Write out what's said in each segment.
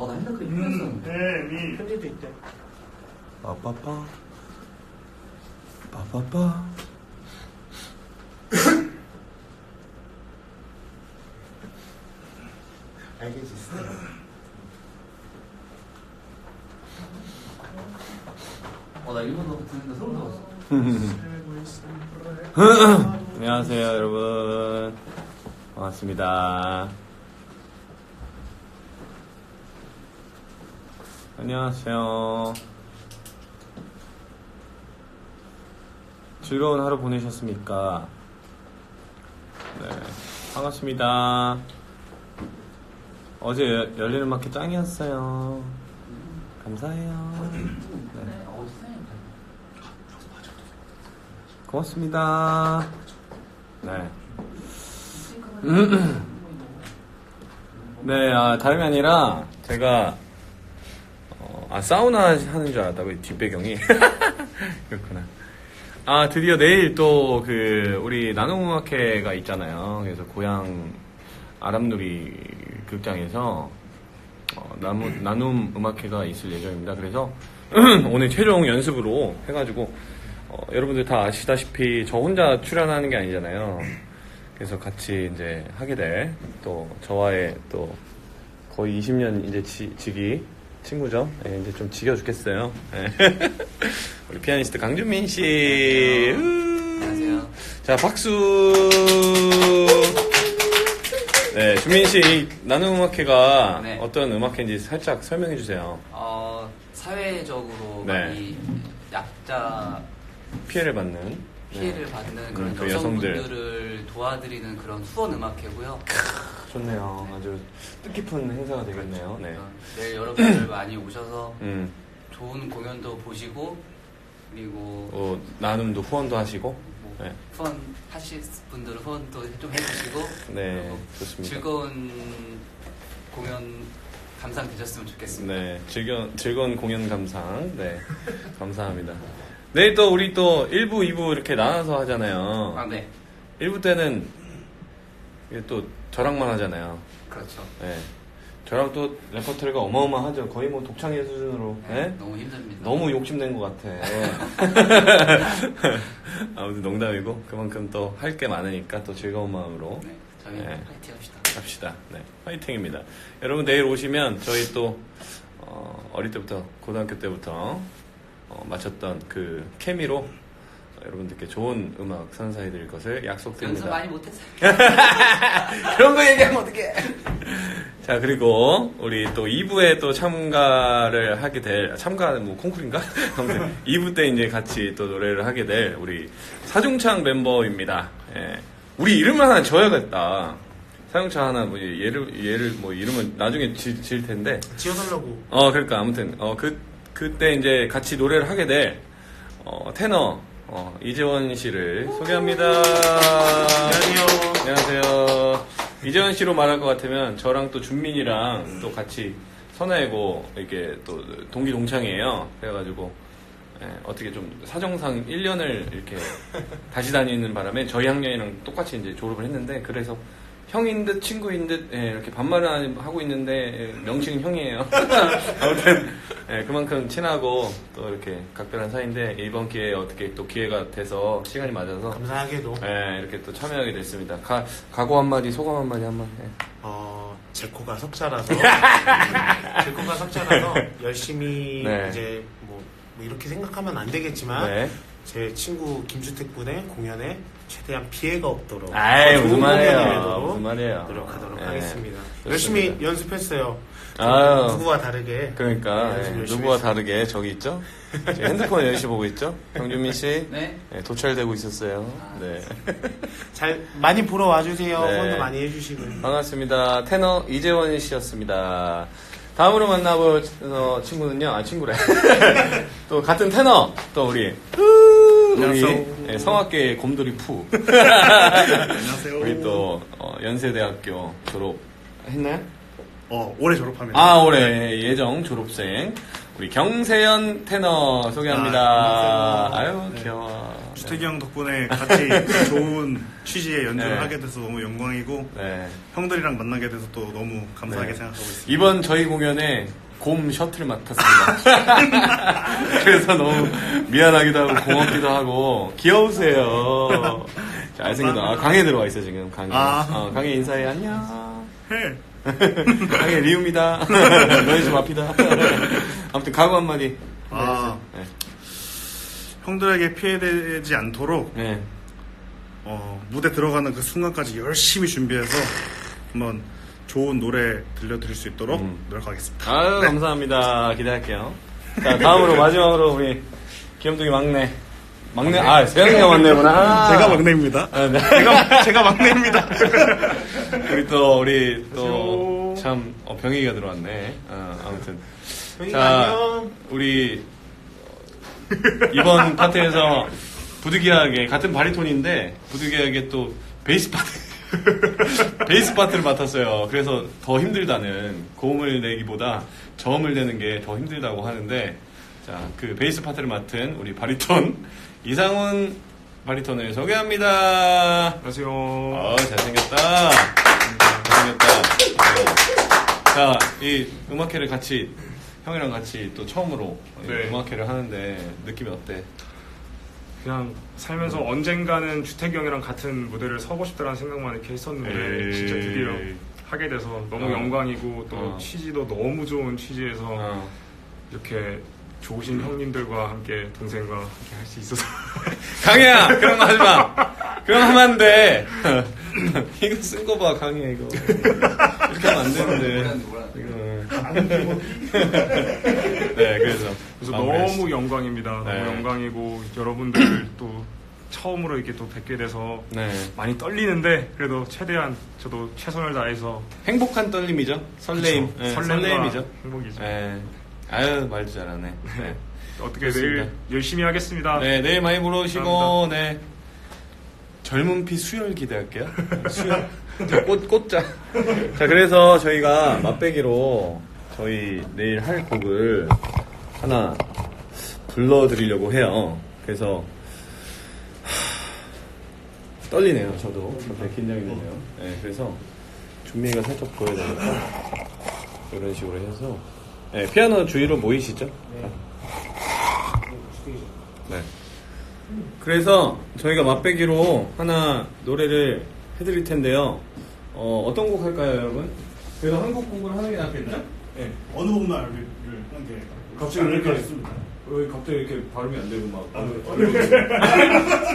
어, 나 핸드크림 음, 뿌렸어. 네, 미. 편지도 있대. 빠빠빠 빠빠빠 알겠지. 어, 나 일본어 듣는데 소름 돋았어. 안녕하세요 여러분 반갑습니다 안녕하세요. 즐거운 하루 보내셨습니까? 네 반갑습니다. 어제 여- 열리는 마켓 짱이었어요. 감사해요. 네. 고맙습니다. 네. 네, 아, 다름이 아니라 제가 어, 아 사우나 하는 줄 알았다고 이 뒷배경이 그렇구나. 아 드디어 내일 또 그 우리 나눔음악회가 있잖아요. 그래서 고향 아람누리 극장에서 어, 나무, 나눔 음악회가 있을 예정입니다. 그래서 오늘 최종 연습으로 해가지고 어, 여러분들 다 아시다시피 저 혼자 출연하는 게 아니잖아요. 그래서 같이 이제 하게 될 또 저와의 또 거의 20년 이제 지, 지기 친구죠. 예, 이제 좀 지겨 죽겠어요. 예. 우리 피아니스트 강준민 씨. 안녕하세요. 자 박수. 네, 준민 씨, 이 나눔 음악회가 네. 어떤 음악회인지 살짝 설명해 주세요. 어, 사회적으로 네. 많이 약자 피해를 받는. 피해를 네. 받는 그런 음, 그 여성들. 여성분들을 도와드리는 그런 후원 음악회고요. 좋네요. 아주 뜻깊은 행사가 되겠네요. 네. 어, 내일 여러분들 많이 오셔서 음, 좋은 공연도 보시고 그리고 어, 나눔도 후원도 하시고. 뭐 네. 후원 하실 분들은 후원도 좀 해주시고 네, 좋습니다. 즐거운 공연 감상 되셨으면 좋겠습니다. 네, 즐거운, 즐거운 공연 감상. 네, 감사합니다. 내일 또 우리 또 1부, 2부 이렇게 나눠서 하잖아요. 아, 네. 1부 때는 이게 또 저랑만 하잖아요. 그렇죠. 네. 저랑 또 레퍼토리가 어마어마하죠. 거의 뭐 독창의 수준으로. 네, 네? 너무 힘듭니다. 너무 욕심낸 것 같아. 아무튼 농담이고 그만큼 또 할 게 많으니까 또 즐거운 마음으로 네, 저희 네. 파이팅 합시다. 합시다. 네, 화이팅입니다. 여러분 내일 오시면 저희 또 어, 어릴 때부터 고등학교 때부터 어, 마쳤던 그 케미로 어, 여러분들께 좋은 음악 선사해드릴 것을 연습 약속드립니다. 많이 못했어요. 그런 거 얘기하면 어떡해. 자, 그리고 우리 또 2부에 또 참가를 하게 될, 참가는 뭐 콩쿨인가? 아무튼 2부 때 이제 같이 또 노래를 하게 될 우리 사중창 멤버입니다. 예. 우리 이름을 하나 지어야겠다. 사중창 하나 뭐 얘를, 얘를 뭐 이름은 나중에 지, 지을 텐데. 지어달라고. 어, 그러니까 아무튼, 어, 그, 그때 이제 같이 노래를 하게 될, 어, 테너, 어, 이재원 씨를 소개합니다. 안녕하세요. 안녕하세요. 이재원 씨로 말할 것 같으면 저랑 또 준민이랑 또 같이 선아이고 이렇게 또 동기 동창이에요. 그래가지고 예, 어떻게 좀 사정상 1년을 이렇게 다시 다니는 바람에 저희 학년이랑 똑같이 이제 졸업을 했는데 그래서 형인 듯 친구인 듯 예, 이렇게 반말을 하고 있는데 예, 명칭은 형이에요. 아무튼 예, 그만큼 친하고 또 이렇게 각별한 사이인데 이번 기회에 어떻게 또 기회가 돼서 시간이 맞아서 감사하게도 네, 이렇게 또 참여하게 됐습니다. 가, 각오 한마디, 소감 한마디 한번. 네. 어, 제 코가 석자라서 제 코가 석자라서 열심히 네. 이제 뭐, 뭐 이렇게 생각하면 안 되겠지만 네. 제 친구 김주택 군의 공연에 최대한 피해가 없도록 아이, 더 무슨 좋은 말이에요. 공연이 되도록 무슨 말이에요. 노력하도록 네. 하겠습니다. 좋습니다. 열심히 연습했어요. 아유. 누구와 다르게 그러니까, 네, 열심히 누구와. 다르게 저기 있죠? 제 핸드폰 열심히 보고 있죠? 정준민 씨? 네. 네, 도찰되고 있었어요. 아. 네. 잘 많이 보러 와주세요. 네. 후원도 많이 해주시고 반갑습니다. 테너 이재원 씨였습니다. 다음으로 만나볼 어, 친구는요, 아, 친구래. 또 같은 테너, 또 우리, 우리 안녕하세요. 예, 성악계 곰돌이 푸. 안녕하세요. 우리 또 어, 연세대학교 졸업 했나요? 어, 올해 졸업합니다. 아 올해 예정 졸업생 우리 경세연 테너 소개합니다. 아, 아유 안녕하세요. 네. 귀여워. 주택이 형 덕분에 같이 좋은 취지의 연주를 네. 하게 돼서 너무 영광이고 네. 형들이랑 만나게 돼서 또 너무 감사하게 네. 생각하고 있습니다. 이번 저희 공연에 곰 셔틀 맡았습니다. 그래서 너무 미안하기도 하고 고맙기도 하고 귀여우세요. 잘생기다. 아, 강에 들어와 있어 지금 강에. 아. 어, 강에 인사해 안녕. 해. 강에 리움이다. 너희 집 앞이다. 아무튼 각오 한마디. 아. 네. 형들에게 피해되지 않도록 네. 어, 무대 들어가는 그 순간까지 열심히 준비해서 한번 좋은 노래 들려드릴 수 있도록 음. 노력하겠습니다. 아유 감사합니다. 기대할게요. 자 다음으로 마지막으로 우리 귀염둥이 막내. 막내 아 세영이가 막내구나. 제가 막내입니다. 아, 네. 제가 제가 막내입니다. 우리 또 우리 또. 참 어, 병희가 들어왔네. 어, 아무튼 자 안녕. 우리 이번 파트에서 부득이하게 같은 바리톤인데 부득이하게 또 베이스 파트 베이스 파트를 맡았어요. 그래서 더 힘들다는 고음을 내기보다 저음을 내는 게 더 힘들다고 하는데 자 그 베이스 파트를 맡은 우리 바리톤 이상훈 바리톤을 소개합니다. 안녕하세요. 어, 잘생겼다. 잘생겼다. 네. 자, 이 음악회를 같이, 형이랑 같이 또 처음으로 이 네. 음악회를 하는데 느낌이 어때? 그냥 살면서 언젠가는 주택경이랑 같은 무대를 서고 싶다라는 생각만 이렇게 했었는데 에이. 진짜 드디어 하게 돼서 너무 어. 영광이고 또 어. 취지도 너무 좋은 취지에서 어. 이렇게 좋으신 형님들과 함께 동생과 함께 할 수 있어서 강혜야! 그런 거 하지 마! 그럼 하면 안 돼! 이거 쓴 거 봐, 강혜, 이거. 이렇게 하면 안 되는데. 이거. 네, 그래서. 너무 영광입니다. 네. 너무 영광이고 여러분들 또 처음으로 이렇게 또 뵙게 돼서 네. 많이 떨리는데 그래도 최대한 저도 최선을 다해서 행복한 떨림이죠? 설레임. 네, 설레임이죠. 행복이죠. 네. 아유, 말도 잘하네. 네. 어떻게 좋습니다. 내일 열심히 하겠습니다. 네, 내일 많이 보러 오시고, 네. 젊은 피 수혈 기대할게요. 수혈. 자, 꽃, 꽂자. 자, 그래서 저희가 맛배기로 저희 내일 할 곡을 하나 불러드리려고 해요. 그래서, 하, 떨리네요, 저도. 되게 긴장이 되네요. 네, 그래서 준비가 살짝 보여드릴까? 이런 식으로 해서. 네, 피아노 주위로 모이시죠? 네. 그래서 저희가 맛배기로 하나 노래를 해드릴 텐데요. 어, 어떤 곡 할까요, 여러분? 그래도 한국 곡을 하는 게 낫겠죠? 네. 어느 곡날 하는 게 갑자기 왜 이렇게 했습니다. 왜 갑자기 이렇게 발음이 안 되고 막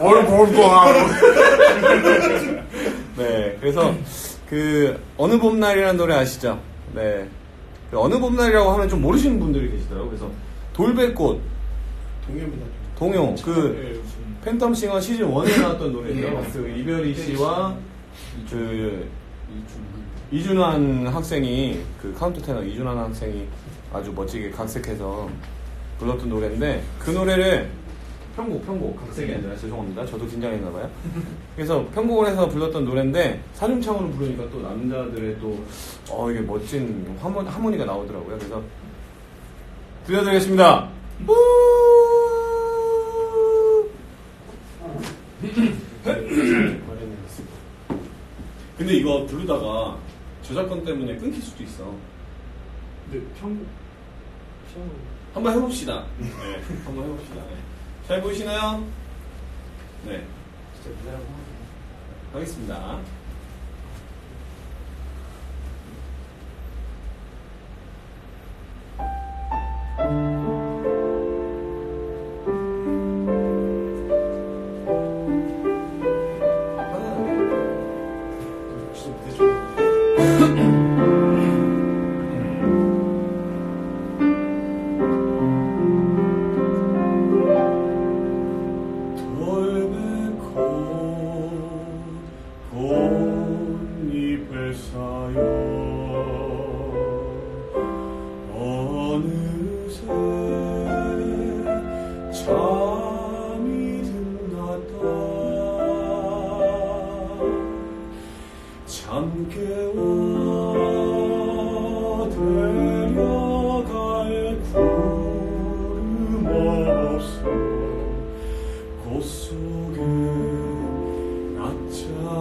어느 봄과 네 그래서 그 어느 봄날이라는 노래 아시죠? 네 그 어느 봄날이라고 하면 좀 모르시는 분들이 계시더라고요. 그래서 돌배꽃 동료입니다. 동요 그 네, 팬텀 싱어 시즌 1에 나왔던 노래죠. 그 이별이 씨와 그 이준환 학생이 그 카운트 테너 이준환 학생이 아주 멋지게 각색해서 불렀던 노래인데 그 노래를 편곡 편곡 각색이 아니라 죄송합니다. 저도 긴장했나 봐요. 그래서 편곡을 해서 불렀던 노래인데 사중창으로 부르니까 또 남자들의 또 어 이게 멋진 하모, 하모니가 나오더라고요. 그래서 들려드리겠습니다. 우! 근데 이거 부르다가 저작권 때문에 끊길 수도 있어. 근데 형 한번 해봅시다. 네, 한번 해봅시다. 네. 잘 보이시나요? 네. 하겠습니다.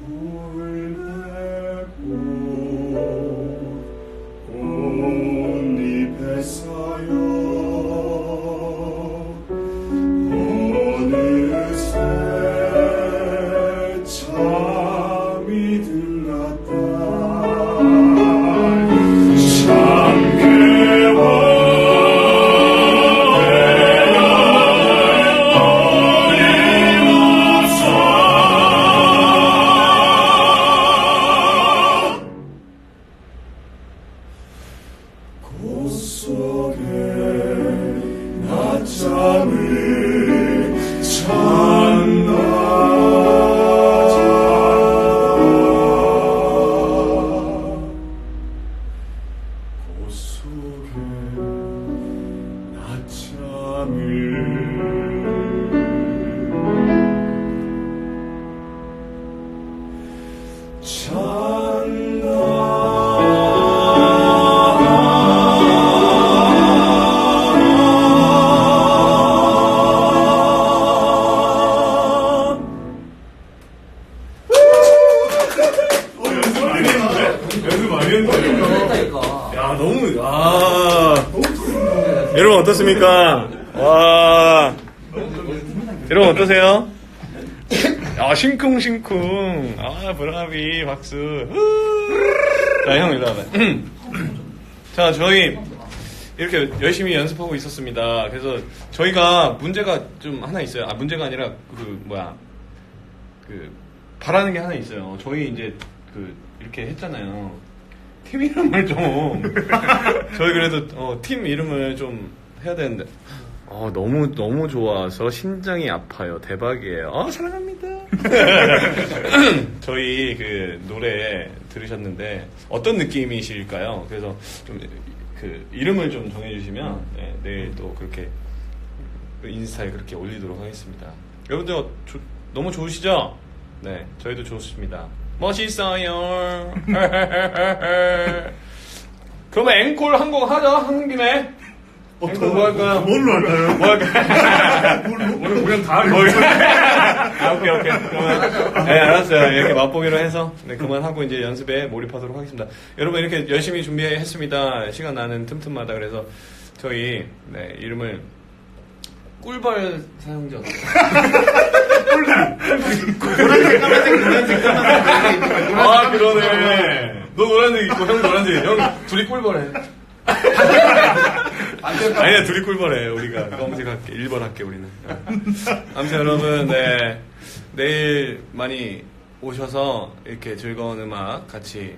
Who 어떻습니까? 와. 여러분 어떠세요? 아, 싱쿵싱쿵. 아, 브라비, 박수. 자, 형, 일로 와봐. 자, 저희 이렇게 열심히 연습하고 있었습니다. 그래서 저희가 문제가 좀 하나 있어요. 아, 문제가 아니라 그, 뭐야. 그, 바라는 게 하나 있어요. 저희 이제 그, 이렇게 했잖아요. 팀 이름을 좀 저희 그래도 어, 팀 이름을 좀 해야 되는데. 어, 너무 너무 좋아서 심장이 아파요. 대박이에요. 어, 사랑합니다. 저희 그 노래 들으셨는데 어떤 느낌이실까요? 그래서 좀 그 이름을 좀 정해주시면 네, 내일 또 그렇게 인스타에 그렇게 올리도록 하겠습니다. 여러분들 어, 조- 너무 좋으시죠? 네 저희도 좋습니다. 멋있어요. 그러면 앵콜 한 곡 하죠? 하는 김에 앵콜 뭐 할까요? 뭘로 할까요? 뭐 할까요? 오늘 공연 다 하려고 아, 오케이, 오케이. 그러면, 네, 알았어요. 이렇게 맛보기로 해서, 네, 그만하고 이제 연습에 몰입하도록 하겠습니다. 여러분, 이렇게 열심히 준비했습니다. 시간 나는 틈틈마다. 그래서, 저희, 네, 이름을, 꿀벌 사용자. 아, 그러네. 너 노란색 입고, 형 노란색. 형, 둘이 꿀벌해. 아니야, 둘이 꿀벌해. 우리가 검색할게. 1번 할게, 우리는. 어. 아무튼 여러분, 네. 내일 많이 오셔서 이렇게 즐거운 음악 같이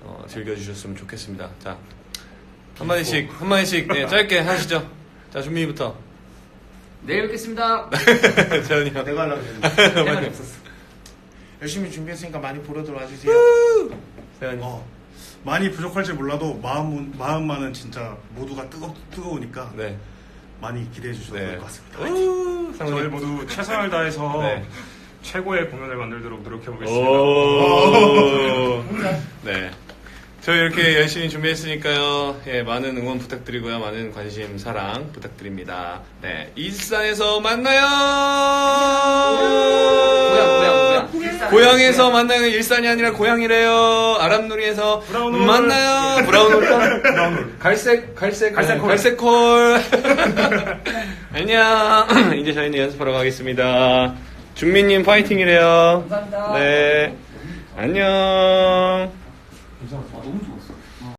어, 즐겨주셨으면 좋겠습니다. 자, 한마디씩, 한마디씩, 네, 짧게 하시죠. 자, 준비부터. 내일 뵙겠습니다. 재현이 형. 내가 하려고 했는데. 할 말이 없었어. 열심히 준비했으니까 많이 보러 들어와 주세요. 재현이. 어, 많이 부족할지 몰라도 마음 마음만은 진짜 모두가 뜨거 뜨거우니까 네. 많이 기대해 주셔도 네. 될것 같습니다. 우, 저희. 모두 최선을 다해서 네. 최고의 공연을 만들도록 노력해 보겠습니다. 오. 네. 저희 이렇게 열심히 준비했으니까요. 예, 많은 응원 부탁드리고요. 많은 관심, 사랑 부탁드립니다. 네. 일산에서 만나요! 고향, 고향, 고향. 고향에서 만나요. 일산이 아니라 고향이래요. 아람누리에서 브라운 홀. 만나요. 브라운 홀. 브라운 홀. 갈색, 갈색, 갈색 콜. 갈색 콜. 안녕. 이제 저희는 연습하러 가겠습니다. 준미님 파이팅이래요. 감사합니다. 네. 안녕. 아, 너무 좋았어.